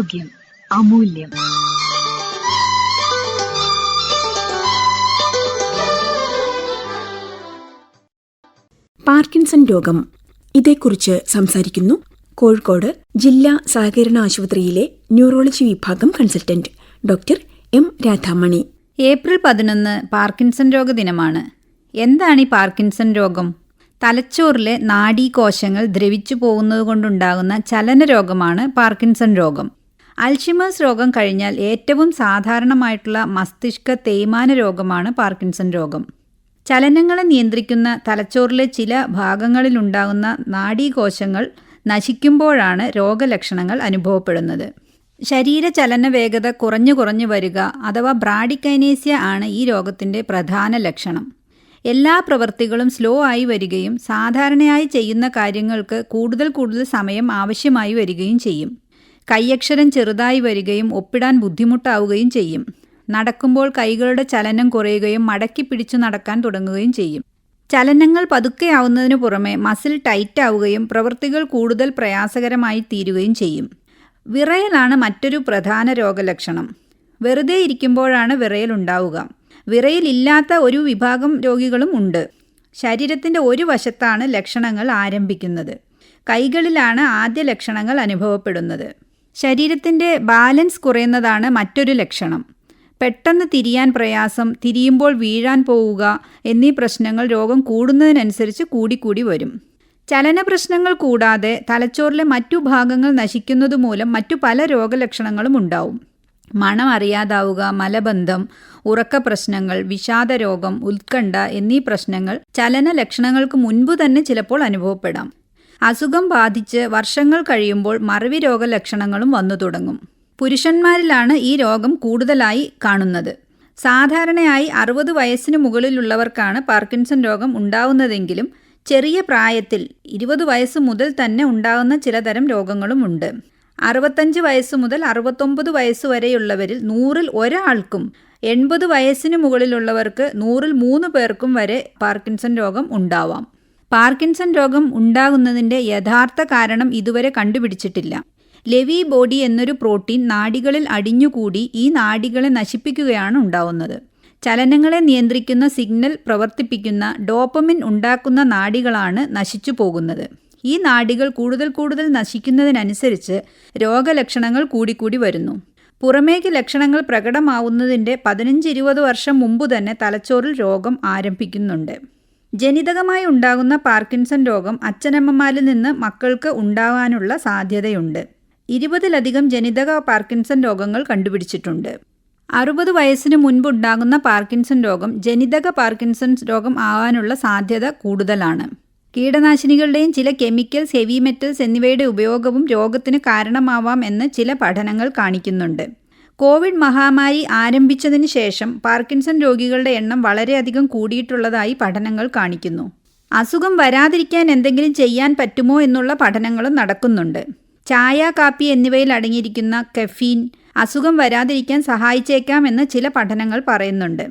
ആരോഗ്യം അമൂല്യം. പാർക്കിൻസൺ രോഗം ഇതേക്കുറിച്ച് സംസാരിക്കുന്നു കോഴിക്കോട് ജില്ലാ സഹകരണ ആശുപത്രിയിലെ ന്യൂറോളജി വിഭാഗം consultant doctor M Radhamani. April പതിനൊന്ന് പാർക്കിൻസൺ രോഗ ദിനമാണ് എന്താണ് ഈ പാർക്കിൻസൺ രോഗം? തലച്ചോറിലെ നാഡീകോശങ്ങൾ ദ്രവിച്ചു പോകുന്നത് കൊണ്ടുണ്ടാകുന്ന ചലന രോഗമാണ് പാർക്കിൻസൺ രോഗം. അൽഷിമേഴ്സ് രോഗം കഴിഞ്ഞാൽ ഏറ്റവും സാധാരണമായിട്ടുള്ള മസ്തിഷ്ക തേയ്മാന രോഗമാണ് പാർക്കിൻസൺ രോഗം. ചലനങ്ങളെ നിയന്ത്രിക്കുന്ന തലച്ചോറിലെ ചില ഭാഗങ്ങളിലുണ്ടാകുന്ന നാഡീകോശങ്ങൾ നശിക്കുമ്പോഴാണ് രോഗലക്ഷണങ്ങൾ അനുഭവപ്പെടുന്നത്. ശരീര ചലന വേഗത കുറഞ്ഞു കുറഞ്ഞു വരിക അഥവാ ബ്രാഡിക്കൈനേസ്യ ആണ് ഈ രോഗത്തിന്റെ പ്രധാന ലക്ഷണം. എല്ലാ പ്രവൃത്തികളും സ്ലോ ആയി വരികയും സാധാരണയായി ചെയ്യുന്ന കാര്യങ്ങൾക്ക് കൂടുതൽ കൂടുതൽ സമയം ആവശ്യമായി വരികയും ചെയ്യും. കൈയക്ഷരം ചെറുതായി വരികയും ഒപ്പിടാൻ ബുദ്ധിമുട്ടാവുകയും ചെയ്യും. നടക്കുമ്പോൾ കൈകളുടെ ചലനം കുറയുകയും മടക്കി പിടിച്ചു നടക്കാൻ തുടങ്ങുകയും ചെയ്യും. ചലനങ്ങൾ പതുക്കെയാവുന്നതിനു പുറമെ മസിൽ ടൈറ്റ് ആവുകയും പ്രവൃത്തികൾ കൂടുതൽ പ്രയാസകരമായി തീരുകയും ചെയ്യും. വിറയലാണ് മറ്റൊരു പ്രധാന രോഗലക്ഷണം. വെറുതെ ഇരിക്കുമ്പോഴാണ് വിറയൽ ഉണ്ടാവുക. വിറയലില്ലാത്ത ഒരു വിഭാഗം രോഗികളും ഉണ്ട്. ശരീരത്തിന്റെ ഒരു വശത്താണ് ലക്ഷണങ്ങൾ ആരംഭിക്കുന്നത്. കൈകളിലാണ് ആദ്യ ലക്ഷണങ്ങൾ അനുഭവപ്പെടുന്നത്. ശരീരത്തിന്റെ ബാലൻസ് കുറയുന്നതാണ് മറ്റൊരു ലക്ഷണം. പെട്ടെന്ന് തിരിയാൻ പ്രയാസം തിരിയുമ്പോൾ വീഴാൻ പോവുക എന്നീ പ്രശ്നങ്ങൾ രോഗം കൂടുന്നതിനനുസരിച്ച് കൂടിക്കൂടി വരും. ചലന പ്രശ്നങ്ങൾ കൂടാതെ തലച്ചോറിലെ മറ്റു ഭാഗങ്ങൾ നശിക്കുന്നത് മൂലം മറ്റു പല രോഗലക്ഷണങ്ങളും ഉണ്ടാവും. മണം അറിയാതാവുക മലബന്ധം ഉറക്ക പ്രശ്നങ്ങൾ വിഷാദ രോഗം ഉത്കണ്ഠ എന്നീ പ്രശ്നങ്ങൾ ചലന ലക്ഷണങ്ങൾക്ക് മുൻപ് തന്നെ ചിലപ്പോൾ അനുഭവപ്പെടാം. അസുഖം ബാധിച്ച് വർഷങ്ങൾ കഴിയുമ്പോൾ മറവി രോഗലക്ഷണങ്ങളും വന്നു തുടങ്ങും. പുരുഷന്മാരിലാണ് ഈ രോഗം കൂടുതലായി കാണുന്നത്. സാധാരണയായി അറുപത് വയസ്സിന് മുകളിലുള്ളവർക്കാണ് പാർക്കിൻസൺ രോഗം ഉണ്ടാവുന്നതെങ്കിലും ചെറിയ പ്രായത്തിൽ ഇരുപത് വയസ്സ് മുതൽ തന്നെ ഉണ്ടാകുന്ന ചിലതരം രോഗങ്ങളും ഉണ്ട്. അറുപത്തഞ്ച് വയസ്സ് മുതൽ അറുപത്തൊമ്പത് വയസ്സ് വരെയുള്ളവരിൽ നൂറിൽ ഒരാൾക്കും എൺപത് വയസ്സിന് മുകളിലുള്ളവർക്ക് നൂറിൽ മൂന്ന് പേർക്കും വരെ പാർക്കിൻസൺ രോഗം ഉണ്ടാവാം. പാർക്കിൻസൺ രോഗം ഉണ്ടാകുന്നതിന്റെ യഥാർത്ഥ കാരണം ഇതുവരെ കണ്ടുപിടിച്ചിട്ടില്ല. ലെവി ബോഡി എന്നൊരു പ്രോട്ടീൻ നാഡികളിൽ അടിഞ്ഞുകൂടി ഈ നാഡികളെ നശിപ്പിക്കുകയാണ് ഉണ്ടാവുന്നത്. ചലനങ്ങളെ നിയന്ത്രിക്കുന്ന സിഗ്നൽ പ്രവർത്തിപ്പിക്കുന്ന ഡോപ്പമിൻ ഉണ്ടാക്കുന്ന നാഡികളാണ് നശിച്ചു പോകുന്നത്. ഈ നാഡികൾ കൂടുതൽ കൂടുതൽ നശിക്കുന്നതിനനുസരിച്ച് രോഗലക്ഷണങ്ങൾ കൂടിക്കൂടി വരുന്നു. പുറമേക്ക് ലക്ഷണങ്ങൾ പ്രകടമാവുന്നതിന്റെ പതിനഞ്ച് ഇരുപത് വർഷം മുമ്പ് തന്നെ തലച്ചോറിൽ രോഗം ആരംഭിക്കുന്നുണ്ട്. ജനിതകമായി ഉണ്ടാകുന്ന പാർക്കിൻസൺ രോഗം അച്ഛനമ്മമാരിൽ നിന്ന് മക്കൾക്ക് ഉണ്ടാകാനുള്ള സാധ്യതയുണ്ട്. ഇരുപതിലധികം ജനിതക പാർക്കിൻസൺ രോഗങ്ങൾ കണ്ടുപിടിച്ചിട്ടുണ്ട്. അറുപത് വയസ്സിന് മുൻപ് ഉണ്ടാകുന്ന പാർക്കിൻസൺ രോഗം ജനിതക പാർക്കിൻസൺ രോഗം ആവാനുള്ള സാധ്യത കൂടുതലാണ്. കീടനാശിനികളുടെയും ചില കെമിക്കൽസ് ഹെവി മെറ്റൽസ് എന്നിവയുടെ ഉപയോഗവും രോഗത്തിന് കാരണമാവാം എന്ന് ചില പഠനങ്ങൾ കാണിക്കുന്നുണ്ട്. കോവിഡ് മഹാമാരി ആരംഭിച്ചതിന് ശേഷം പാർക്കിൻസൺ രോഗികളുടെ എണ്ണം വളരെയധികം കൂടിയിട്ടുള്ളതായി പഠനങ്ങൾ കാണിക്കുന്നു. അസുഖം വരാതിരിക്കാൻ എന്തെങ്കിലും ചെയ്യാൻ പറ്റുമോ എന്നുള്ള പഠനങ്ങളും നടക്കുന്നുണ്ട്. ചായ കാപ്പി എന്നിവയിൽ അടങ്ങിയിരിക്കുന്ന കെഫീൻ അസുഖം വരാതിരിക്കാൻ സഹായിച്ചേക്കാം എന്ന് ചില പഠനങ്ങൾ പറയുന്നുണ്ട്.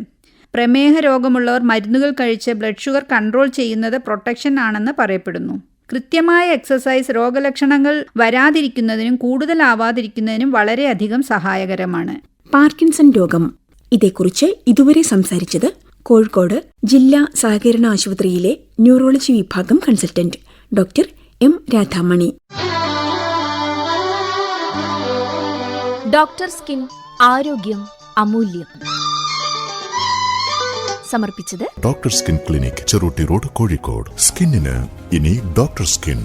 പ്രമേഹ രോഗമുള്ളവർ മരുന്നുകൾ കഴിച്ച് ബ്ലഡ് ഷുഗർ കൺട്രോൾ ചെയ്യുന്നത് പ്രൊട്ടക്ഷൻ ആണെന്ന് പറയപ്പെടുന്നു. കൃത്യമായ എക്സസൈസ് രോഗലക്ഷണങ്ങൾ വരാതിരിക്കുന്നതിനും കൂടുതലാവാതിരിക്കുന്നതിനും വളരെയധികം സഹായകരമാണ്. പാർക്കിൻസൺ രോഗം. ഇതേക്കുറിച്ച് ഇതുവരെ സംസാരിച്ചത് കോഴിക്കോട് ജില്ലാ സഹകരണ ആശുപത്രിയിലെ ന്യൂറോളജി വിഭാഗം consultant doctor M Radhamani. Doctor skin ആരോഗ്യം അമൂല്യം. സമർപ്പിച്ചത് doctor skin clinic Cherootty road Kozhikode. സ്കിന്നിന് ഇനി ഡോക്ടർ സ്കിൻ.